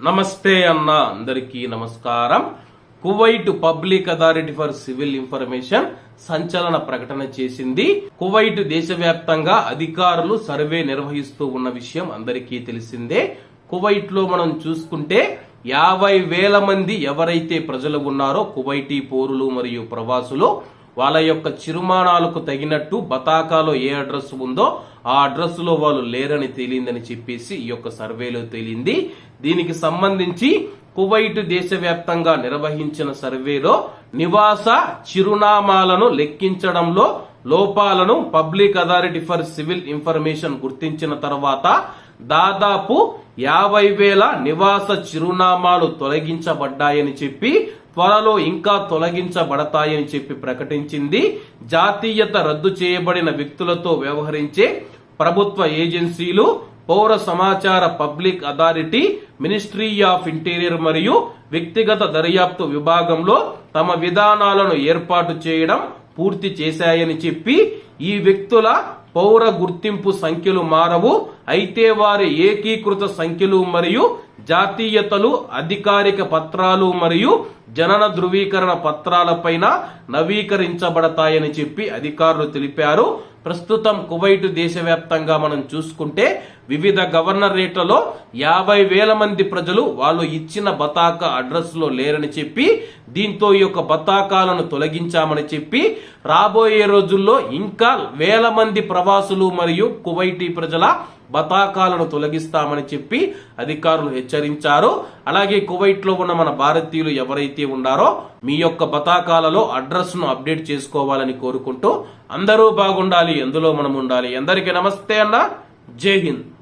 నమస్తే అన్న అందరికీ నమస్కారం. Kuwait public authority for civil information సంచలన ప్రకటన చేసింది. కువైట్ దేశవ్యాప్తంగా అధికారులు సర్వే నిర్వహిస్తూ ఉన్న విషయం అందరికీ తెలిసిందే. కువైట్లో మనం చూసుకుంటే యాభై వేల మంది ఎవరైతే ప్రజలు ఉన్నారో కువైటీ పౌరులు మరియు ప్రవాసులు వాళ్ళ యొక్క చిరుమానాలకు తగినట్టు బతాకాలో ఏ అడ్రస్ ఉందో ఆ అడ్రస్లో వాళ్ళు లేరని తేలిందని చెప్పేసి ఈ యొక్క సర్వేలో తేలింది. దీనికి సంబంధించి కువైట్ దేశవ్యాప్తంగా నిర్వహించిన సర్వేలో నివాస చిరునామాలను లెక్కించడంలో లోపాలను public authority for civil information గుర్తించిన తర్వాత దాదాపు యాభై వేల నివాస చిరునామాలు తొలగించబడ్డాయని చెప్పి త్వరలో ఇంకా తొలగించబడతాయని చెప్పి ప్రకటించింది. జాతీయత రద్దు చేయబడిన వ్యక్తులతో వ్యవహరించే ప్రభుత్వ ఏజెన్సీలు పౌర సమాచార public authority ministry of interior మరియు వ్యక్తిగత దర్యాప్తు విభాగంలో తమ విధానాలను ఏర్పాటు చేయడం పూర్తి చేశాయని చెప్పి ఈ వ్యక్తుల పౌర గుర్తింపు సంఖ్యలు మారవు. అయితే వారి ఏకీకృత సంఖ్యలు మరియు జాతీయతలు అధికారిక పత్రాలు మరియు జనన ధృవీకరణ పత్రాలపైన నవీకరించబడతాయని చెప్పి అధికారులు తెలిపారు. ప్రస్తుతం కువైట్ దేశవ్యాప్తంగా మనం చూసుకుంటే వివిధ గవర్నరేట్లలో యాభై వేల మంది ప్రజలు వాళ్ళు ఇచ్చిన బతాక అడ్రస్లో లేరని చెప్పి దీంతో ఈ యొక్క బతాకాలను తొలగించామని చెప్పి రాబోయే రోజుల్లో ఇంకా వేల మంది ప్రవాసులు మరియు కువైటీ ప్రజల బతాకాలను తొలగిస్తామని చెప్పి అధికారులు హెచ్చరించారు. అలాగే కువైట్లో ఉన్న మన భారతీయులు ఎవరైతే ఉన్నారో మీ యొక్క బతాకాలలో అడ్రస్ను అప్డేట్ చేసుకోవాలని కోరుకుంటూ అందరూ బాగుండాలి ఎందులో మనం ఉండాలి. అందరికీ నమస్తే అన్న. జై హింద్.